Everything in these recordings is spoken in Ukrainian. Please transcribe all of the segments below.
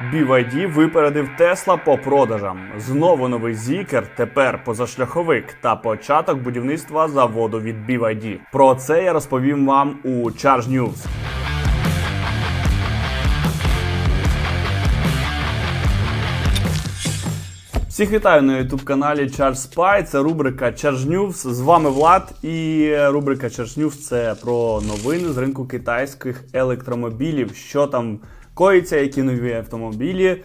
BYD випередив Тесла по продажам. Знову новий зікер, тепер позашляховик та початок будівництва заводу від BYD. Про це я розповім вам у Charge News. Всіх вітаю на youtube каналі Charge Spy. Це рубрика Charge News. З вами Влад. І рубрика Charge News це про новини з ринку китайських електромобілів. Що там коїться, які нові автомобілі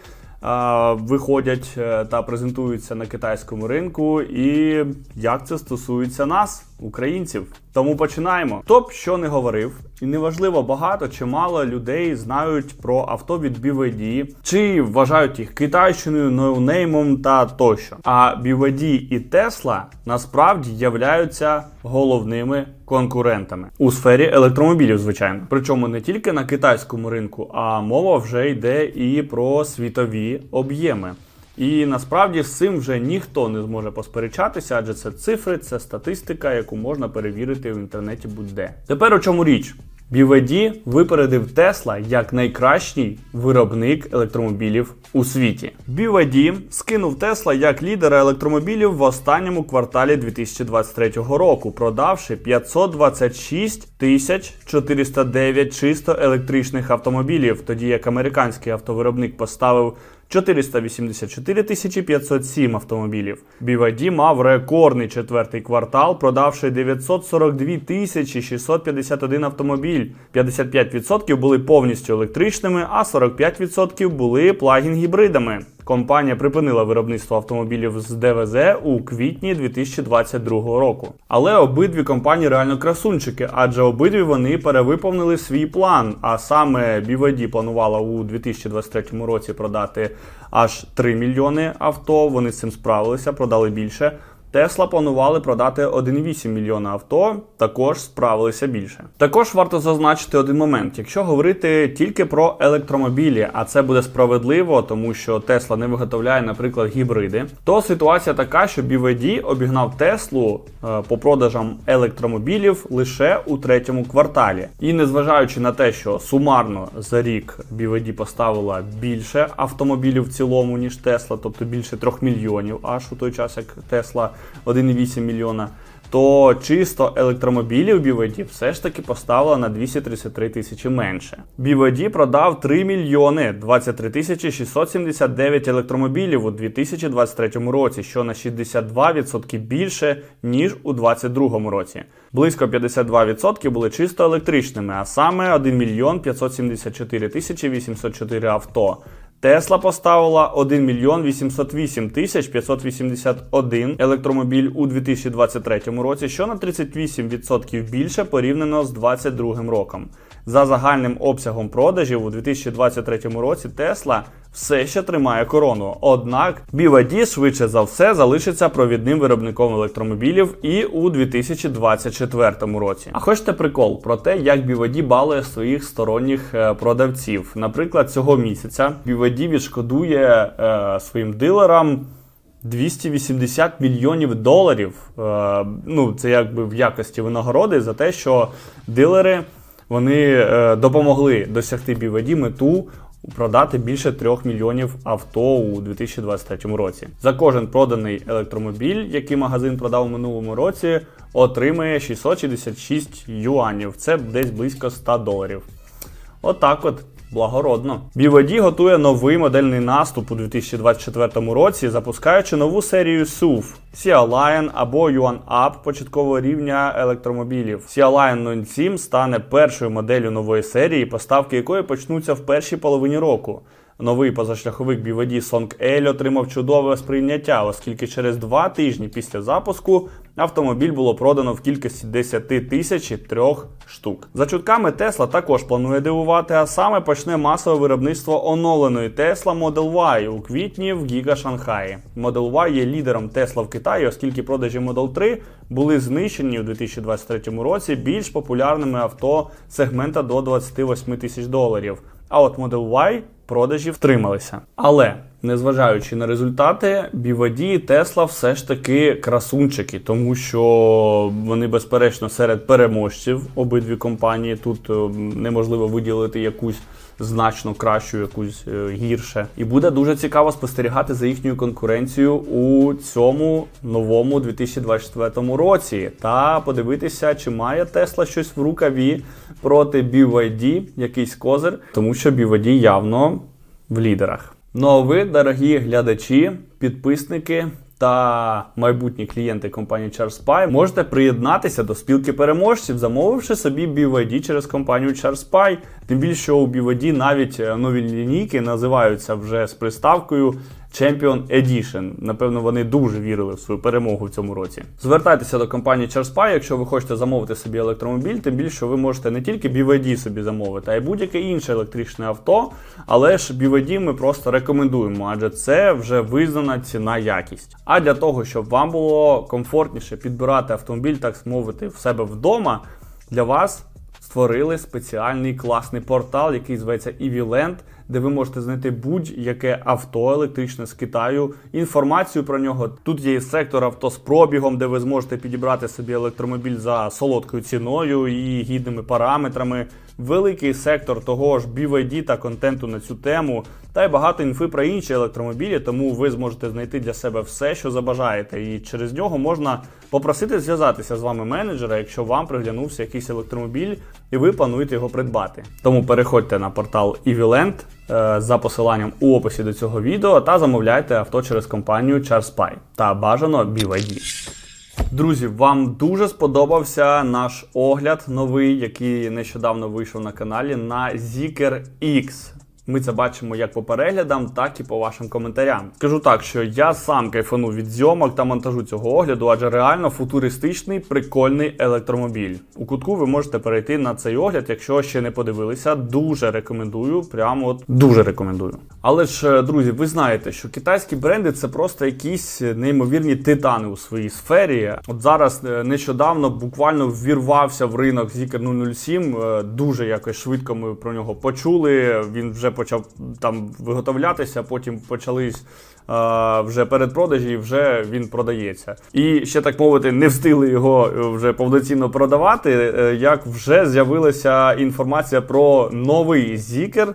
виходять е, та презентуються на китайському ринку, і як це стосується нас, українців. Тому починаємо. Хто що не говорив, і неважливо багато чи мало людей знають про авто від BYD, чи вважають їх китайщиною, ноунеймом та тощо. А BYD і Tesla насправді являються головними конкурентами у сфері електромобілів, звичайно. Причому не тільки на китайському ринку, а мова вже йде і про світові об'єми. І насправді з цим вже ніхто не зможе посперечатися, адже це цифри, це статистика, яку можна перевірити в інтернеті будь-де. Тепер у чому річ? BYD випередив Tesla як найкращий виробник електромобілів у світі. BYD скинув Tesla як лідера електромобілів в останньому кварталі 2023 року, продавши 526 тисяч 409 чисто електричних автомобілів, тоді як американський автовиробник поставив 484 тисячі 507 автомобілів. BYD мав рекордний четвертий квартал, продавши 942 тисячі 651 автомобіль. 55% були повністю електричними, а 45% були плагін-гібридами. Компанія припинила виробництво автомобілів з ДВЗ у квітні 2022 року. Але обидві компанії реально красунчики, адже обидві вони перевиповнили свій план. А саме BYD планувала у 2023 році продати аж 3 мільйони авто. Вони з цим справилися, продали більше. Тесла планували продати 1,8 мільйона авто, також справилися більше. Також варто зазначити один момент: якщо говорити тільки про електромобілі, а це буде справедливо, тому що Тесла не виготовляє, наприклад, гібриди, то ситуація така, що BYD обігнав Теслу е, по продажам електромобілів лише у третьому кварталі. І незважаючи на те, що сумарно за рік BYD поставила більше автомобілів в цілому, ніж Тесла, тобто більше 3 мільйонів, аж у той час як Тесла 1,8 мільйона. То чисто електромобілів BYD все ж таки поставила на 233 тисячі менше. BYD продав 3 мільйони 23 тисячі 679 електромобілів у 2023 році, що на 62% більше ніж у 2022 році. Близько 52% були чисто електричними, а саме 1 мільйон 574 тисячі 804 авто. Тесла поставила 1 мільйон 808 тисяч 581 електромобіль у 2023 році, що на 38% більше порівняно з 2022 роком. За загальним обсягом продажів у 2023 році Тесла все ще тримає корону. Однак BYD швидше за все залишиться провідним виробником електромобілів і у 2024 році. А хочете прикол про те, як BYD балує своїх сторонніх е, продавців? Наприклад, цього місяця BYD відшкодує е, своїм дилерам. 280 мільйонів доларів. Е, ну, це якби в якості винагороди за те, що дилери вони е, допомогли досягти BYD мету продати більше 3 мільйонів авто у 2023 році. За кожен проданий електромобіль, який магазин продав у минулому році, отримає 666 юанів. Це десь близько 100 доларів. Отак от. Благородно. BYD готує новий модельний наступ у 2024 році, запускаючи нову серію SUV Sea Lion або Yuan Up початкового рівня електромобілів. Sea Lion 07 стане першою моделлю нової серії, поставки якої почнуться в першій половині року. Новий позашляховик BYD Song L отримав чудове сприйняття, оскільки через два тижні після запуску автомобіль було продано в кількості 10 тисяч трьох штук. За чутками Tesla також планує дивувати, а саме почне масове виробництво оновленої Tesla Model Y у квітні в Гіга Шанхаї. Model Y є лідером Tesla в Китаї, оскільки продажі Model 3 були знищені у 2023 році більш популярними авто сегмента до 28 тисяч доларів. А от Model Y продажі втрималися. Але незважаючи на результати, BYD і Tesla все ж таки красунчики, тому що вони безперечно серед переможців обидві компанії. Тут е, неможливо виділити якусь значно кращу, якусь е, гірше. І буде дуже цікаво спостерігати за їхньою конкуренцією у цьому новому 2024 році та подивитися, чи має Тесла щось в рукаві проти BYD, якийсь козир, тому що BYD явно в лідерах. Ну а ви, дорогі глядачі, підписники та майбутні клієнти компанії CharSpy, можете приєднатися до спілки переможців, замовивши собі BYD через компанію CharSpy. Тим більше у BYD навіть е, нові лінійки називаються вже з приставкою Champion Edition. Напевно, вони дуже вірили в свою перемогу в цьому році. Звертайтеся до компанії CharSpy, якщо ви хочете замовити собі електромобіль, тим більше ви можете не тільки BYD собі замовити, а й будь-яке інше електричне авто. Але ж BYD ми просто рекомендуємо, адже це вже визнана ціна якість. А для того, щоб вам було комфортніше підбирати автомобіль, так мовити, в себе вдома, для вас створили спеціальний класний портал, який зветься EVLand, де ви можете знайти будь-яке авто електричне з Китаю, інформацію про нього. Тут є сектор авто з пробігом, де ви зможете підібрати собі електромобіль за солодкою ціною і гідними параметрами. Великий сектор того ж BYD та контенту на цю тему, та й багато інфи про інші електромобілі, тому ви зможете знайти для себе все, що забажаєте. І через нього можна попросити зв'язатися з вами менеджера, якщо вам приглянувся якийсь електромобіль і ви плануєте його придбати. Тому переходьте на портал EVLand е, за посиланням у описі до цього відео та замовляйте авто через компанію CharSpy та бажано BYD. Друзі, вам дуже сподобався наш огляд новий, який нещодавно вийшов на каналі на Zeekr X. Ми це бачимо як по переглядам, так і по вашим коментарям. Скажу так, що я сам кайфанув від зйомок та монтажу цього огляду, адже реально футуристичний, прикольний електромобіль. У кутку ви можете перейти на цей огляд, якщо ще не подивилися. Дуже рекомендую, прямо от дуже рекомендую. Але ж, е, друзі, ви знаєте, що китайські бренди це просто якісь неймовірні титани у своїй сфері. От зараз е, нещодавно буквально ввірвався в ринок Zeekr 007. е, Дуже якось швидко ми про нього почули. Він вже почав там виготовлятися, потім почались е, вже передпродажі, і вже він продається. І ще так мовити, не встигли його е, вже повноцінно продавати. е, Як вже з'явилася інформація про новий а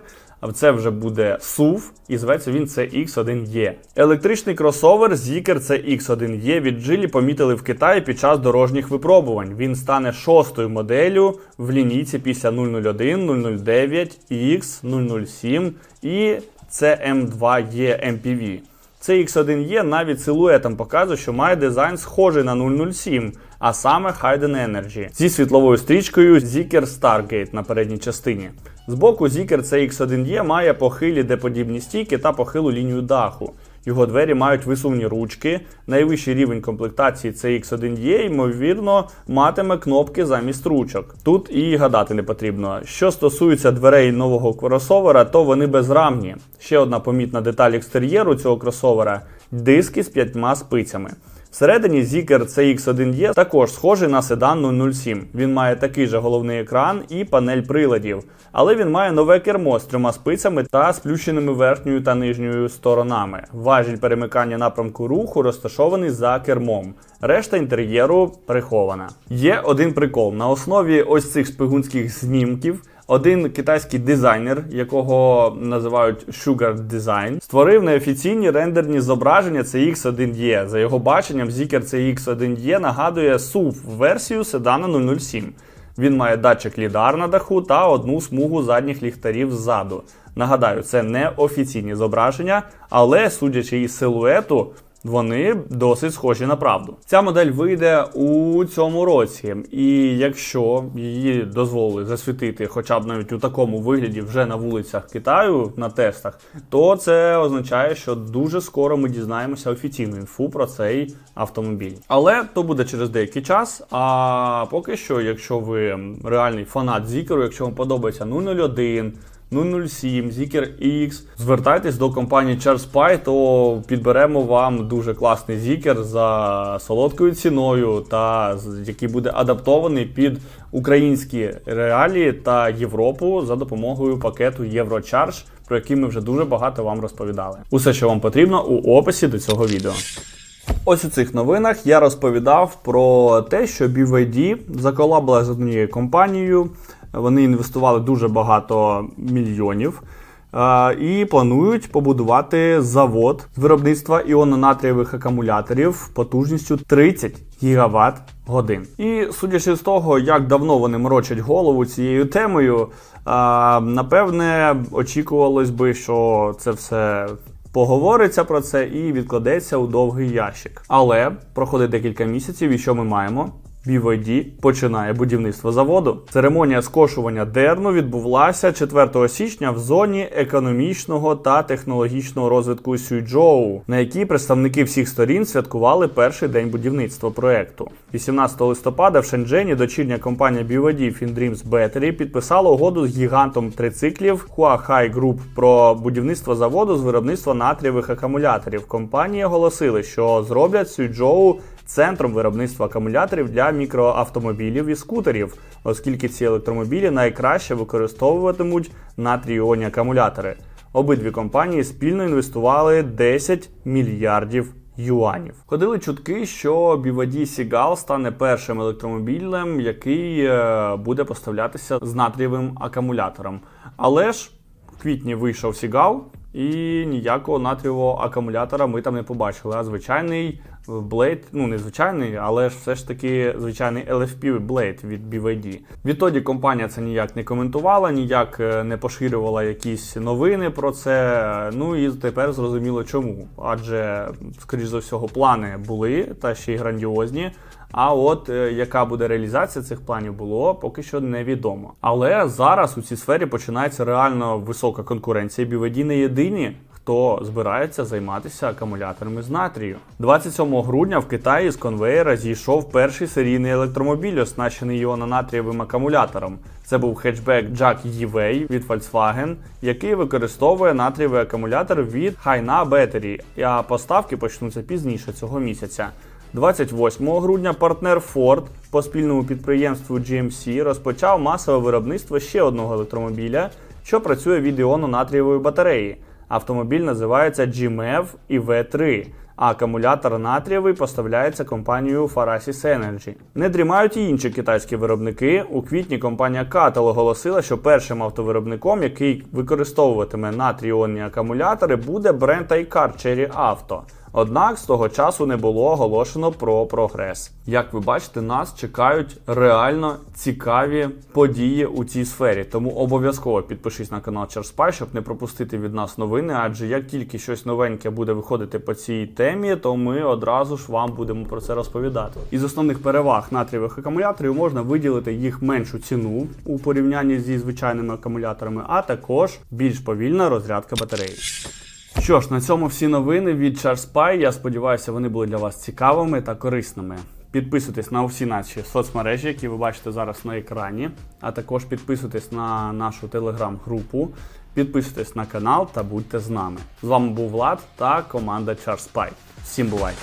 це вже буде SUV, і зветься він CX1E. Електричний кросовер Zeekr CX1E від Geely помітили в Китаї під час дорожніх випробувань. Він стане шостою моделлю в лінійці після 001, 009, X, 007 і CM2E MPV. Цей X1E навіть силуетом показує, що має дизайн схожий на 007, а саме Hayden Energy зі світловою стрічкою Zeekr Stargate на передній частині. Збоку Zeekr CX1E має похилі деподібні стійки та похилу лінію даху. Його двері мають висувні ручки. Найвищий рівень комплектації CX1E, ймовірно, матиме кнопки замість ручок. Тут і гадати не потрібно. Що стосується дверей нового кросовера, то вони безрамні. Ще одна помітна деталь екстер'єру цього кросовера диски з п'ятьма спицями. Всередині Zeekr CX1E також схожий на седан 007. Він має такий же головний екран і панель приладів, але він має нове кермо з трьома спицями та сплющеними верхньою та нижньою сторонами. Важіль перемикання напрямку руху розташований за кермом. Решта інтер'єру прихована. Є один прикол на основі ось цих шпигунських знімків. Один китайський дизайнер, якого називають Sugar Design, створив неофіційні рендерні зображення CX1E. За його баченням, Zeekr CX1E нагадує SUV версію седана 007. Він має датчик лідар на даху та одну смугу задніх ліхтарів ззаду. Нагадаю, це не офіційні зображення, але судячи із силуету, вони досить схожі на правду. Ця модель вийде у цьому році, і якщо її дозволили засвітити, хоча б навіть у такому вигляді вже на вулицях Китаю на тестах, то це означає, що дуже скоро ми дізнаємося офіційну інфу про цей автомобіль. Але то буде через деякий час. А поки що, якщо ви реальний фанат Зікеру, якщо вам подобається 001, 007, Zeekr X. Звертайтесь до компанії CharSpy, то підберемо вам дуже класний Zeekr за солодкою ціною, та який буде адаптований під українські реалії та Європу за допомогою пакету EuroCharge, про який ми вже дуже багато вам розповідали. Усе, що вам потрібно, у описі до цього відео. Ось у цих новинах я розповідав про те, що BYD заколабила з однією компанією. Вони інвестували дуже багато мільйонів. е, І планують побудувати завод з виробництва іонно-натрієвих акумуляторів потужністю 30 гігаватт годин. І судячи з того, як давно вони морочать голову цією темою, а, напевне, очікувалось би, що це все поговориться про це і відкладеться у довгий ящик. Але проходить декілька місяців, і що ми маємо? BYD починає будівництво заводу. Церемонія скошування дерну відбулася 4 січня в зоні економічного та технологічного розвитку Сюйчжоу, на якій представники всіх сторін святкували перший день будівництва проекту. 18 листопада в Шенджені дочірня компанія BYD FinDreams Battery підписала угоду з гігантом трициклів Huahai Group про будівництво заводу з виробництва натрієвих акумуляторів. Компанії оголосили, що зроблять Сюйчжоу центром виробництва акумуляторів для мікроавтомобілів і скутерів, оскільки ці електромобілі найкраще використовуватимуть натрій-іонні акумулятори. Обидві компанії спільно інвестували 10 мільярдів юанів. Ходили чутки, що BYD Seagull стане першим електромобілем, який е, буде поставлятися з натрієвим акумулятором. Але ж в квітні вийшов Seagull, і ніякого натрієвого акумулятора ми там не побачили. А звичайний Blade, ну не звичайний, але ж все ж таки звичайний LFP Blade від BYD. Відтоді компанія це ніяк не коментувала, ніяк е, не поширювала якісь новини про це. Ну і тепер зрозуміло чому. Адже, скоріш за всього, плани були та ще й грандіозні. А от е, яка буде реалізація цих планів було, поки що невідомо. Але зараз у цій сфері починається реально висока конкуренція. BYD не єдині, хто збирається займатися акумуляторами з натрію. 27 грудня в Китаї з конвеєра зійшов перший серійний електромобіль, оснащений іононатрієвим акумулятором. Це був хетчбек Jack E-Way від Volkswagen, який використовує натрієвий акумулятор від Haina Battery, а поставки почнуться пізніше цього місяця. 28 грудня партнер Ford по спільному підприємству GMC розпочав масове виробництво ще одного електромобіля, що працює від іону натрієвої батареї. Автомобіль називається GMF EV3, а акумулятор натрієвий поставляється компанією Farasis Energy. Не дрімають і інші китайські виробники. У квітні компанія Catel оголосила, що першим автовиробником, який використовуватиме натрій-іонні акумулятори, буде бренд iCar Cherry Auto. Однак з того часу не було оголошено про прогрес. Як ви бачите, нас чекають реально цікаві події у цій сфері. Тому обов'язково підпишись на канал CharSpy, щоб не пропустити від нас новини. Адже як тільки щось новеньке буде виходити по цій темі, то ми одразу ж вам будемо про це розповідати. Із основних переваг натрієвих акумуляторів можна виділити їх меншу ціну у порівнянні зі звичайними акумуляторами, а також більш повільна розрядка батареї. Що ж, на цьому всі новини від CharSpy. Я сподіваюся, вони були для вас цікавими та корисними. Підписуйтесь на всі наші соцмережі, які ви бачите зараз на екрані, а також підписуйтесь на нашу телеграм-групу, підписуйтесь на канал та будьте з нами. З вами був Влад та команда CharSpy. Всім бувайте!